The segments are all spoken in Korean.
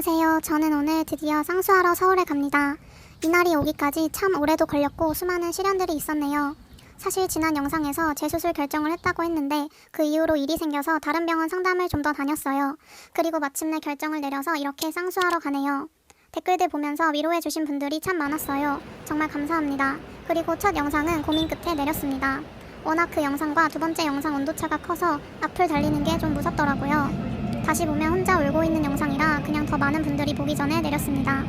안녕하세요. 저는 오늘 드디어 쌍수하러 서울에 갑니다. 이날이 오기까지 참 오래도 걸렸고 수많은 시련들이 있었네요. 사실 지난 영상에서 재수술 결정을 했다고 했는데 그 이후로 일이 생겨서 다른 병원 상담을 좀 더 다녔어요. 그리고 마침내 결정을 내려서 이렇게 쌍수하러 가네요. 댓글들 보면서 위로해주신 분들이 참 많았어요. 정말 감사합니다. 그리고 첫 영상은 고민 끝에 내렸습니다. 워낙 그 영상과 두 번째 영상 온도차가 커서 앞을 달리는 게 좀 무섭더라고요. 다시 보면 혼자 울고 있는 영상이라 그냥 더 많은 분들이 보기 전에 내렸습니다.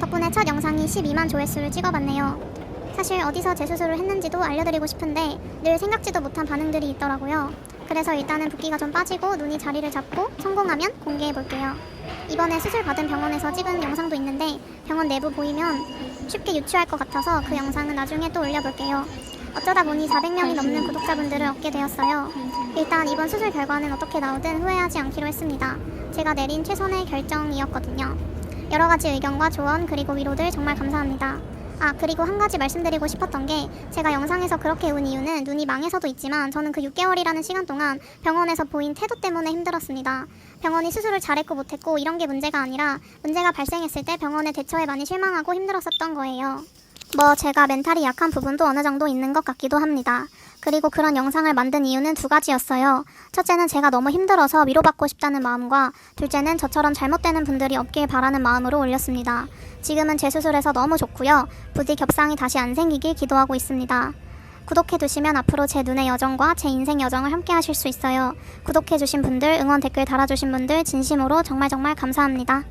덕분에 첫 영상이 12만 조회수를 찍어봤네요. 사실 어디서 재수술을 했는지도 알려드리고 싶은데 늘 생각지도 못한 반응들이 있더라고요. 그래서 일단은 붓기가 좀 빠지고 눈이 자리를 잡고 성공하면 공개해볼게요. 이번에 수술 받은 병원에서 찍은 영상도 있는데 병원 내부 보이면 쉽게 유추할 것 같아서 그 영상은 나중에 또 올려볼게요. 어쩌다 보니 400명이 넘는 구독자분들을 얻게 되었어요. 일단 이번 수술 결과는 어떻게 나오든 후회하지 않기로 했습니다. 제가 내린 최선의 결정이었거든요. 여러 가지 의견과 조언 그리고 위로들 정말 감사합니다. 아 그리고 한 가지 말씀드리고 싶었던 게 제가 영상에서 그렇게 운 이유는 눈이 망해서도 있지만 저는 그 6개월이라는 시간 동안 병원에서 보인 태도 때문에 힘들었습니다. 병원이 수술을 잘했고 못했고 이런 게 문제가 아니라 문제가 발생했을 때 병원의 대처에 많이 실망하고 힘들었었던 거예요. 뭐 제가 멘탈이 약한 부분도 어느 정도 있는 것 같기도 합니다. 그리고 그런 영상을 만든 이유는 두 가지였어요. 첫째는 제가 너무 힘들어서 위로받고 싶다는 마음과 둘째는 저처럼 잘못되는 분들이 없길 바라는 마음으로 올렸습니다. 지금은 재수술해서 너무 좋고요. 부디 겹상이 다시 안 생기길 기도하고 있습니다. 구독해두시면 앞으로 제 눈의 여정과 제 인생 여정을 함께 하실 수 있어요. 구독해주신 분들, 응원 댓글 달아주신 분들 진심으로 정말 정말 감사합니다.